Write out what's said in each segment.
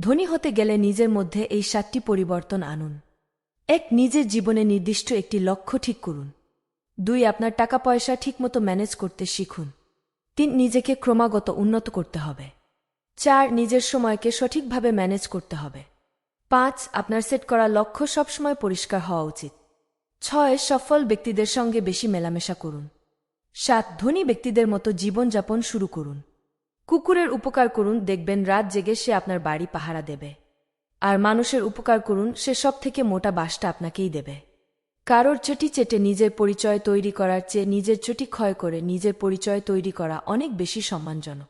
ধনী হতে গেলে নিজের মধ্যে এই সাতটি পরিবর্তন আনুন। এক, নিজের জীবনে নির্দিষ্ট একটি লক্ষ্য ঠিক করুন। দুই, আপনার টাকা পয়সা ঠিকমতো ম্যানেজ করতে শিখুন। তিন, নিজেকে ক্রমাগত উন্নত করতে হবে। চার, নিজের সময়কে সঠিকভাবে ম্যানেজ করতে হবে। পাঁচ, আপনার সেট করা লক্ষ্য সবসময় পরিষ্কার হওয়া উচিত। ছয়, সফল ব্যক্তিদের সঙ্গে বেশি মেলামেশা করুন। সাত, ধনী ব্যক্তিদের মতো জীবনযাপন শুরু করুন। কুকুরের উপকার করুন, দেখবেন রাত জেগে সে আপনার বাড়ি পাহারা দেবে। আর মানুষের উপকার করুন, সে সব থেকে মোটা বাসটা আপনাকেই দেবে। কারোর চটি চেটে নিজের পরিচয় তৈরি করার চেয়ে নিজের চটি ক্ষয় করে নিজের পরিচয় তৈরি করা অনেক বেশি সম্মানজনক।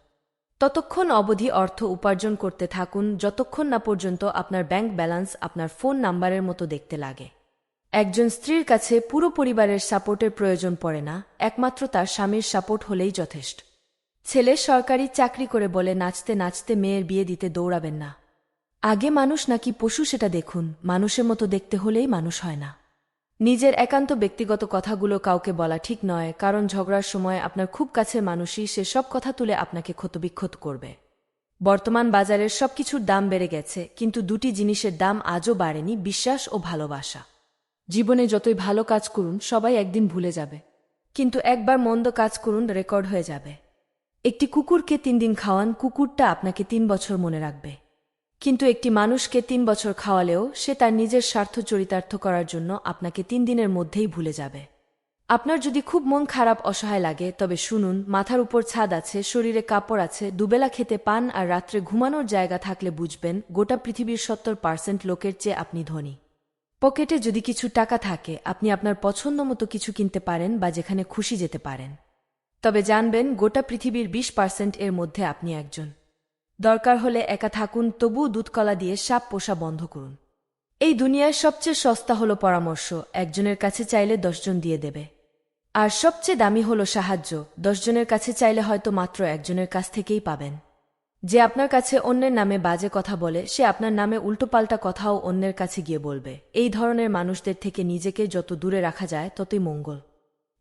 ততক্ষণ অবধি অর্থ উপার্জন করতে থাকুন, যতক্ষণ না পর্যন্ত আপনার ব্যাংক ব্যালেন্স আপনার ফোন নাম্বারের মতো দেখতে লাগে। একজন স্ত্রীর কাছে পুরো পরিবারের সাপোর্টের প্রয়োজন পড়ে না, একমাত্র তার স্বামীর সাপোর্ট হলেই যথেষ্ট। ছেলে সরকারি চাকরি করে বলে নাচতে নাচতে মেয়ের বিয়ে দিতে দৌড়াবেন না। আগে মানুষ নাকি পশু সেটা দেখুন, মানুষের মতো দেখতে হলেই মানুষ হয় না। নিজের একান্ত ব্যক্তিগত কথাগুলো কাউকে বলা ঠিক নয়, কারণ ঝগড়ার সময় আপনার খুব কাছের মানুষই সে সব কথা তুলে আপনাকে ক্ষতবিক্ষত করবে। বর্তমান বাজারের সবকিছুর দাম বেড়ে গেছে, কিন্তু দুটি জিনিসের দাম আজও বাড়েনি, বিশ্বাস ও ভালোবাসা। জীবনে যতই ভালো কাজ করুন, সবাই একদিন ভুলে যাবে। কিন্তু একবার মন্দ কাজ করুন, রেকর্ড হয়ে যাবে। একটি কুকুরকে তিন দিন খাওয়ান, কুকুরটা আপনাকে তিন বছর মনে রাখবে। কিন্তু একটি মানুষকে তিন বছর খাওয়ালেও সে তার নিজের স্বার্থ চরিতার্থ করার জন্য আপনাকে তিন দিনের মধ্যেই ভুলে যাবে। আপনার যদি খুব মন খারাপ, অসহায় লাগে, তবে শুনুন, মাথার উপর ছাদ আছে, শরীরে কাপড় আছে, দুবেলা খেতে পান আর রাত্রে ঘুমানোর জায়গা থাকলে বুঝবেন, গোটা পৃথিবীর সত্তর পার্সেন্ট লোকের চেয়ে আপনি ধনী। পকেটে যদি কিছু টাকা থাকে, আপনি আপনার পছন্দ মতো কিছু কিনতে পারেন বা যেখানে খুশি যেতে পারেন। তবে জানবেন গোটা পৃথিবীর বিশ পার্সেন্ট এর মধ্যে আপনি একজন। দরকার হলে একা থাকুন তবু দুধকলা দিয়ে সাপ পোষা বন্ধ করুন। এই দুনিয়ার সবচেয়ে সস্তা হলো পরামর্শ, একজনের কাছে চাইলে দশজন দিয়ে দেবে। আর সবচেয়ে দামি হলো সাহায্য, দশজনের কাছে চাইলে হয়তো মাত্র একজনের কাছ থেকেই পাবেন। যে আপনার কাছে অন্যের নামে বাজে কথা বলে, সে আপনার নামে উল্টোপাল্টা কথাও অন্যের কাছে গিয়ে বলবে। এই ধরনের মানুষদের থেকে নিজেকে যত দূরে রাখা যায়, ততই মঙ্গল।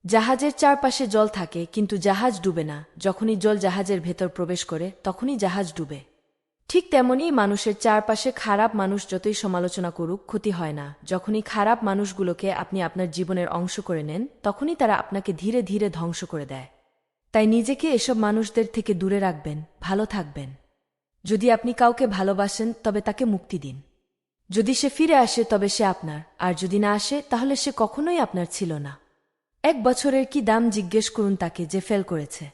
জাহাজের চারপাশে জল থাকে, কিন্তু জাহাজ ডুবে না। যখনই জল জাহাজের ভেতর প্রবেশ করে, তখনই জাহাজ ডুবে। ঠিক তেমনই মানুষের চারপাশে খারাপ মানুষ যতই সমালোচনা করুক, ক্ষতি হয় না। যখনই খারাপ মানুষগুলোকে আপনি আপনার জীবনের অংশ করে নেন, তখনই তারা আপনাকে ধীরে ধীরে ধ্বংস করে দেয়। তাই নিজেকে এসব মানুষদের থেকে দূরে রাখবেন, ভালো থাকবেন। যদি আপনি কাউকে ভালোবাসেন, তবে তাকে মুক্তি দিন। যদি সে ফিরে আসে, তবে সে আপনার। আর যদি না আসে, তাহলে সে কখনোই আপনার ছিল না। এক বছরের কি দাম জিজ্ঞেস করুন তাকে যে ফেল করেছে।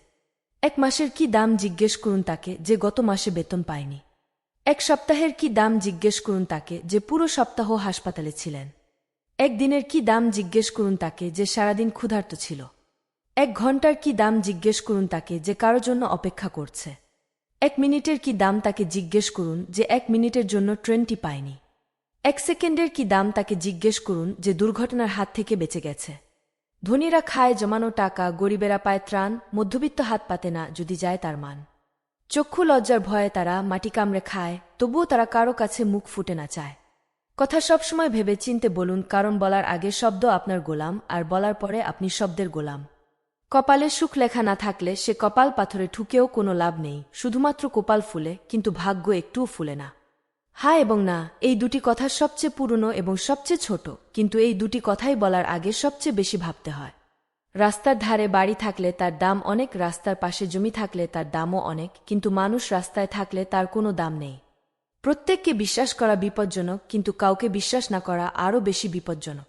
এক মাসের কি দাম জিজ্ঞেস করুন তাকে যে গত মাসে বেতন পায়নি। এক সপ্তাহের কি দাম জিজ্ঞেস করুন তাকে যে পুরো সপ্তাহ হাসপাতালে ছিলেন। এক দিনের কি দাম জিজ্ঞেস করুন তাকে যে সারাদিন ক্ষুধার্ত ছিল। এক ঘণ্টার কি দাম জিজ্ঞেস করুন তাকে যে কারও জন্য অপেক্ষা করছে। এক মিনিটের কি দাম তাকে জিজ্ঞেস করুন যে এক মিনিটের জন্য ট্রেনটি পায়নি। এক সেকেন্ডের কি দাম তাকে জিজ্ঞেস করুন যে দুর্ঘটনার হাত থেকে বেঁচে গেছে। ধনীরা খায় জমানো টাকা, গরিবেরা পায় ত্রাণ, মধ্যবিত্ত হাত পাতে না যদি যায় তার মান। চক্ষু লজ্জার ভয়ে তারা মাটি কামড়ে খায়, তবুও তারা কারও কাছে মুখ ফুটে না চায়। কথা সবসময় ভেবে চিনতে বলুন, কারণ বলার আগে শব্দ আপনার গোলাম, আর বলার পরে আপনি শব্দের গোলাম। কপালে সুখ লেখা না থাকলে সে কপাল পাথরে ঠুকেও কোনো লাভ নেই, শুধুমাত্র কপাল ফুলে, কিন্তু ভাগ্য একটুও ফুলে না। হ্যাঁ এবং না, এই দুটি কথা সবচেয়ে পুরনো এবং সবচেয়ে ছোট, কিন্তু এই দুটি কথাই বলার আগে সবচেয়ে বেশি ভাবতে হয়। রাস্তার ধারে বাড়ি থাকলে তার দাম অনেক, রাস্তার পাশে জমি থাকলে তার দামও অনেক, কিন্তু মানুষ রাস্তায় থাকলে তার কোনো দাম নেই। প্রত্যেককে বিশ্বাস করা বিপজ্জনক, কিন্তু কাউকে বিশ্বাস না করা আরও বেশি বিপজ্জনক।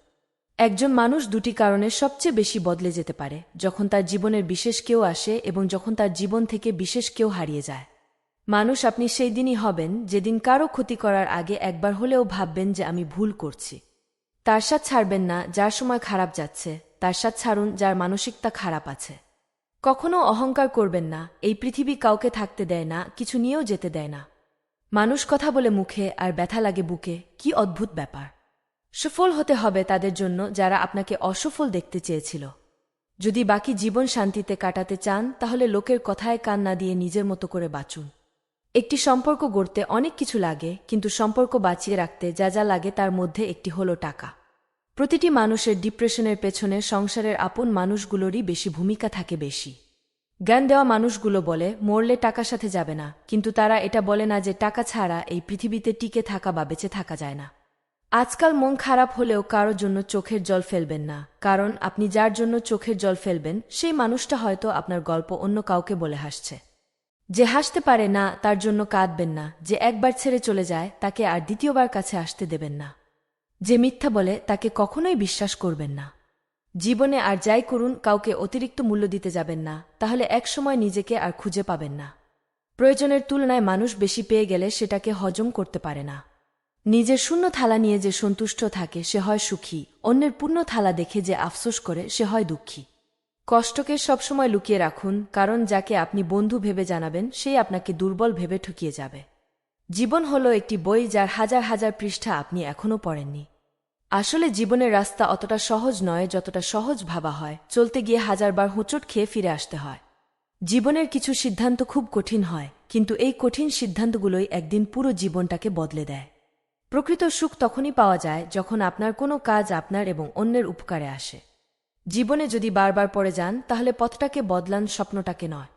একজন মানুষ দুটি কারণে সবচেয়ে বেশি বদলে যেতে পারে, যখন তার জীবনের বিশেষ কেউ আসে এবং যখন তার জীবন থেকে বিশেষ কেউ হারিয়ে যায়। মানুষ আপনি সেই দিনই হবেন যেদিন কারও ক্ষতি করার আগে একবার হলেও ভাববেন যে আমি ভুল করছি। তার সাথ ছাড়বেন না, যার সময় খারাপ যাচ্ছে, তার সাথ ছাড়ুন, যার মানসিকতা খারাপ আছে। কখনো অহংকার করবেন না, এই পৃথিবী কাউকে থাকতে দেয় না, কিছু নিয়েও যেতে দেয় না। মানুষ কথা বলে মুখে, আর ব্যথা লাগে বুকে, কি অদ্ভুত ব্যাপার। সফল হতে হবে তাদের জন্য যারা আপনাকে অসফল দেখতে চেয়েছিল। যদি বাকি জীবন শান্তিতে কাটাতে চান, তাহলে লোকের কথায় কান না দিয়ে নিজের মতো করে বাঁচুন। একটি সম্পর্ক গড়তে অনেক কিছু লাগে, কিন্তু সম্পর্ক বাঁচিয়ে রাখতে যা যা লাগে তার মধ্যে একটি হলো টাকা। প্রতিটি মানুষের ডিপ্রেশনের পেছনে সংসারের আপন মানুষগুলোরই বেশি ভূমিকা থাকে বেশি। জ্ঞান দেওয়া মানুষগুলো বলে, মরলে টাকার সাথে যাবে না। কিন্তু তারা এটা বলে না যে টাকা ছাড়া এই পৃথিবীতে টিকে থাকা বা বেঁচে থাকা যায় না। আজকাল মন খারাপ হলেও কারোর জন্য চোখের জল ফেলবেন না, কারণ আপনি যার জন্য চোখের জল ফেলবেন, সেই মানুষটা হয়তো আপনার গল্প অন্য কাউকে বলে হাসছে। যে হাসতে পারে না, তার জন্য কাঁদবেন না। যে একবার ছেড়ে চলে যায়, তাকে আর দ্বিতীয়বার কাছে আসতে দেবেন না। যে মিথ্যা বলে, তাকে কখনোই বিশ্বাস করবেন না। জীবনে আর যাই করুন, কাউকে অতিরিক্ত মূল্য দিতে যাবেন না। তাহলে একসময় নিজেকে আর খুঁজে পাবেন না। প্রয়োজনের তুলনায় মানুষ বেশি পেয়ে গেলে সেটাকে হজম করতে পারে না। নিজের শূন্য থালা নিয়ে যে সন্তুষ্ট থাকে, সে হয় সুখী। অন্যের পূর্ণ থালা দেখে যে আফসোস করে, সে হয় দুঃখী। কষ্টকে সবসময় লুকিয়ে রাখুন, কারণ যাকে আপনি বন্ধু ভেবে জানাবেন সেই আপনাকে দুর্বল ভেবে ঠকিয়ে যাবে। জীবন হলো একটি বই যার হাজার হাজার পৃষ্ঠা আপনি এখনও পড়েননি। আসলে জীবনের রাস্তা অতটা সহজ নয় যতটা সহজ ভাবা হয়, চলতে গিয়ে হাজারবার হোঁচট খেয়ে ফিরে আসতে হয়। জীবনের কিছু সিদ্ধান্ত খুব কঠিন হয়, কিন্তু এই কঠিন সিদ্ধান্তগুলোই একদিন পুরো জীবনটাকে বদলে দেয়। প্রকৃত সুখ তখনই পাওয়া যায় যখন আপনার কোনো কাজ আপনার এবং অন্যের উপকারে আসে। জীবনে যদি বারবার পড়ে যান তাহলে পথটাকে বদলান স্বপ্নটাকে নয়।